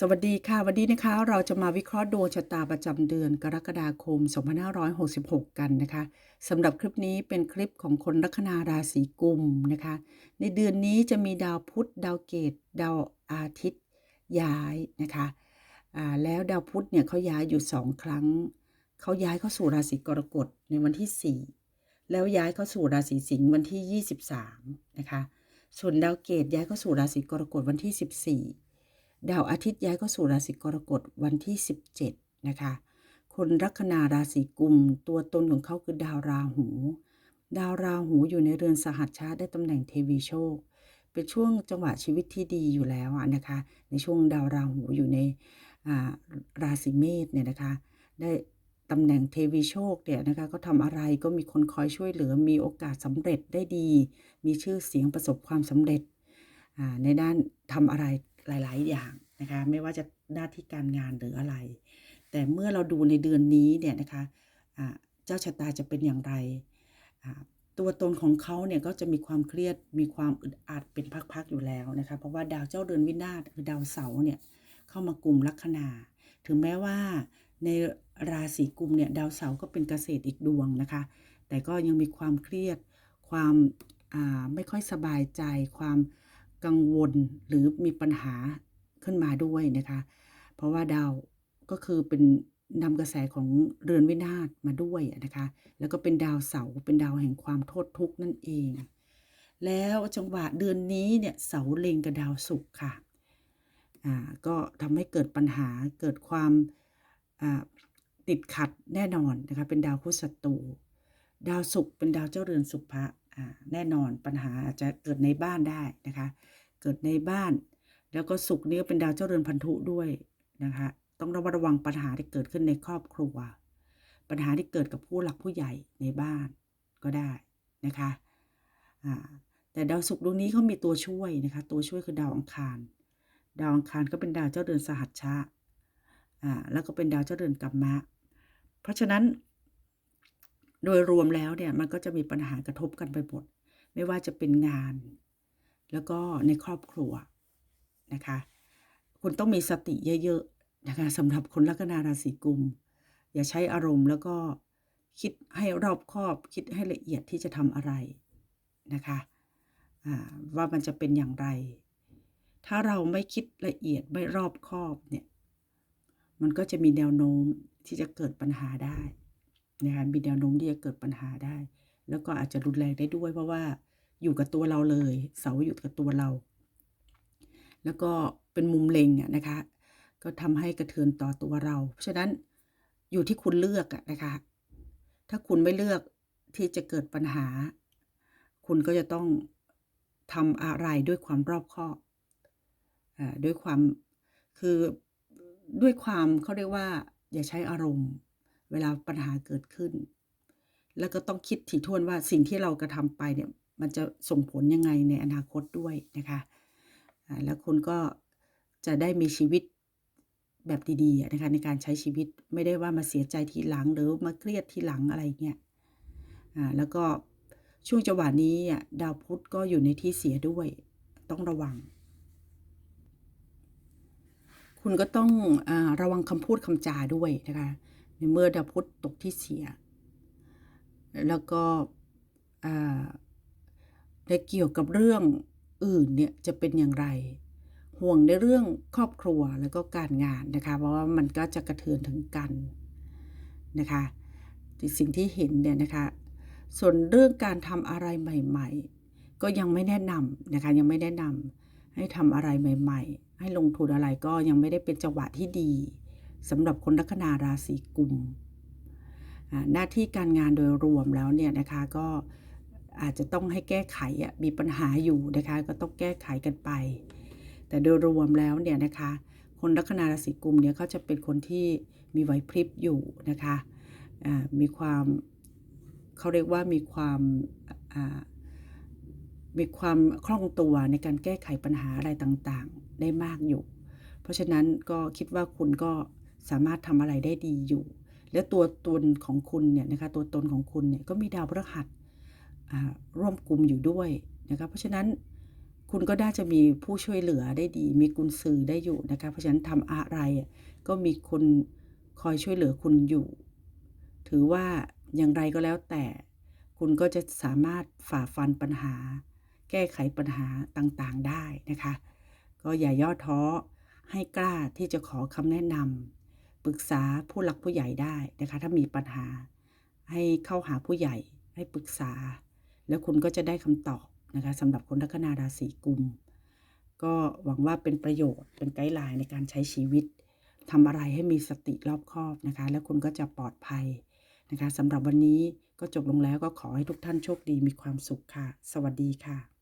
สวัสดีค่ะ วันนี้นะคะเราจะมาวิเคราะห์ดวงชะตาประจำเดือนกรกฎาคม 2566 กันนะคะสำหรับคลิปนี้เป็นคลิปของคนลัคนาราศีกุมนะคะ ในเดือนนี้จะมีดาวพุธดาวเกตดาวอาทิตย์ย้ายนะคะแล้วดาวพุธเนี่ยเขาย้ายอยู่สองครั้งเขาย้ายเข้าสู่ราศีกรกฎในวันที่ 4 แล้วย้ายเข้าสู่ราศีสิงห์วันที่ 23 นะคะส่วนดาวเกตย้ายเข้าสู่ราศีกรกฎวันที่ 14 ดาวอาทิตย์ย้ายเข้าสู่ราศีกรกฎวันที่ 17 นะคะ คนลัคนาราศีกุม ตัวตนของเขาคือดาวราหู ดาวราหูอยู่ในเรือนสหัชชาได้ตำแหน่งเทวีโชค เป็นช่วงจังหวะชีวิตที่ดีอยู่แล้วนะคะ ในช่วงดาวราหูอยู่ในราศีเมษเนี่ยนะคะ ได้ตำแหน่งเทวีโชคเนี่ยนะคะก็ทำอะไรก็มีคนคอยช่วยเหลือมีโอกาสสำเร็จได้ดี มีชื่อเสียงประสบความสำเร็จในด้านทำอะไรหลาย ๆ อย่าง นะคะไม่ว่าจะหน้าที่การงานหรืออะไร แต่เมื่อเราดูในเดือนนี้เนี่ยนะคะอ่าเจ้าชะตาจะเป็นอย่างไร ตัวตนของเขาเนี่ยก็จะมีความเครียดมีความอึดอัดเป็นพักๆอยู่แล้วนะคะเพราะว่าดาวเจ้าเรือนวินาศคือดาวเสาร์เนี่ยเข้ามากลุ่มลัคนา ถึงแม้ว่าในราศีกุมเนี่ยดาวเสาร์ก็เป็นเกษตรอีกดวงนะคะ แต่ก็ยังมีความเครียดความไม่ค่อยสบายใจความกังวลหรือมีปัญหา ขึ้นมาด้วยนะคะ เพราะว่าดาวก็คือเป็นนำกระแสของเรือนวินาศมาด้วยนะคะ แล้วก็เป็นดาวเสาเป็นดาวแห่งความโทษทุกข์นั่นเอง แล้วจังหวะเดือนนี้เนี่ยเสาเล็งกับดาวศุกร์ค่ะอ่าก็ทำให้เกิดปัญหาเกิดความอ่าติดขัดแน่นอนนะคะเป็นดาวคู่ศัตรูดาวศุกร์เป็นดาวเจ้าเรือนสุภะอ่าแน่นอนปัญหาอาจจะเกิดในบ้านได้นะคะ เกิดในบ้าน แล้วก็ศุกร์นี้เป็นดาวเจ้าเรือนพันธุด้วยนะคะ ต้องระมัดระวังปัญหาที่เกิดขึ้นในครอบครัว ปัญหาที่เกิดกับผู้หลักผู้ใหญ่ในบ้านก็ได้นะคะแต่ดาวศุกร์ดวงนี้เขามีตัวช่วยนะคะ ตัวช่วยคือดาวอังคาร ดาวอังคารก็เป็นดาวเจ้าเรือนสหัชชะแล้วก็เป็นดาวเจ้าเรือนกัมมะ เพราะฉะนั้น โดยรวมแล้วเนี่ยมันก็จะมีปัญหากระทบกันไปหมด ไม่ว่าจะเป็นงาน แล้วก็ในครอบครัว นะคะ คุณต้องมีสติเยอะๆนะคะสำหรับคนลัคนาราศีกุม อย่าใช้อารมณ์แล้วก็คิดให้รอบคอบ คิดให้ละเอียดที่จะทำอะไรนะคะว่ามันจะเป็นอย่างไร ถ้าเราไม่คิดละเอียดไม่รอบคอบเนี่ยมันก็จะมีแนวโน้มที่จะเกิดปัญหาได้นะคะมีแนวโน้มที่จะเกิดปัญหาได้ แล้วก็อาจจะรุนแรงได้ด้วยเพราะว่าอยู่กับตัวเราเลย เสาอยู่กับตัวเรา แล้วก็เป็นมุมเล็งอะนะคะ ก็ทำให้กระเทือนต่อตัวเรา เพราะฉะนั้นอยู่ที่คุณเลือกอะนะคะ ถ้าคุณไม่เลือกที่จะเกิดปัญหา คุณก็จะต้องทำอะไรด้วยความรอบคอบอด้วยความคือด้วยความเขาเรียกว่า อย่าใช้อารมณ์ เวลาปัญหาเกิดขึ้น แล้วก็ต้องคิดถี่ถ้วนว่าสิ่งที่เรากระทำไปเนี่ย มันจะส่งผลยังไงในอนาคตด้วยนะคะ แล้วคุณก็จะได้มีชีวิตแบบดีๆนะคะในการใช้ชีวิตไม่ได้ว่ามาเสียใจทีหลังหรือมาเครียดทีหลังอะไรเงี้ยแล้วก็ช่วงจังหวะนี้ดาวพุธก็อยู่ในที่เสียด้วยต้องระวัง คุณก็ต้องอระวังคำพูดคำจาด้วยนะคะในเมื่อดาวพุธตกที่เสีย แล้วก็ในเกี่ยวกับเรื่อง อื่นเนี่ยจะเป็นอย่างไร ห่วงในเรื่องครอบครัวแล้วก็การงานนะคะ เพราะว่ามันก็จะกระเทือนถึงกันนะคะสิ่งที่เห็นเนี่ยนะคะ ส่วนเรื่องการทำอะไรใหม่ ๆ ก็ยังไม่แนะนำนะคะยังไม่แนะนำให้ทำอะไรใหม่ ๆ ให้ลงทุนอะไรก็ยังไม่ได้เป็นจังหวะที่ดีสำหรับคนลัคนาราศีกุมหน้าที่การงานโดยรวมแล้วเนี่ยนะคะก็ อาจจะต้องให้แก้ไขมีปัญหาอยู่นะคะก็ต้องแก้ไขกันไป แต่โดยรวมแล้วเนี่ยนะคะคนลัคนาราศีกุมเนี่ยเขาจะเป็นคนที่มีไหวพริบอยู่นะคะมีความเขาเรียกว่ามีความมีความคล่องตัวในการแก้ไขปัญหาอะไรต่างๆ ได้มากอยู่ เพราะฉะนั้นก็คิดว่าคุณก็สามารถทำอะไรได้ดีอยู่ แล้วตัวตนของคุณเนี่ยนะคะตัวตนของคุณเนี่ยก็มีดาวพฤหัส ร่วมกลุ่มอยู่ด้วยนะคะเพราะฉะนั้นคุณก็น่าจะมีผู้ช่วยเหลือได้ดี มีกุญสือได้อยู่นะคะเพราะฉะนั้นทำอะไรก็มีคนคอยช่วยเหลือคุณอยู่ ถือว่าอย่างไรก็แล้วแต่ คุณก็จะสามารถฝ่าฟันปัญหา แก้ไขปัญหาต่างๆได้นะคะ ก็อย่าย่อท้อให้กล้าที่จะขอคำแนะนำปรึกษาผู้หลักผู้ใหญ่ได้นะคะ ถ้ามีปัญหาให้เข้าหาผู้ใหญ่ให้ปรึกษา แล้วคุณก็จะได้คำตอบนะคะสำหรับคนลัคนาราศีกุม ก็หวังว่าเป็นประโยชน์เป็นไกด์ไลน์ในการใช้ชีวิตทำอะไรให้มีสติรอบคอบนะคะ แล้วคุณก็จะปลอดภัยนะคะสำหรับวันนี้ก็จบลงแล้วก็ขอให้ทุกท่านโชคดีมีความสุขค่ะ สวัสดีค่ะ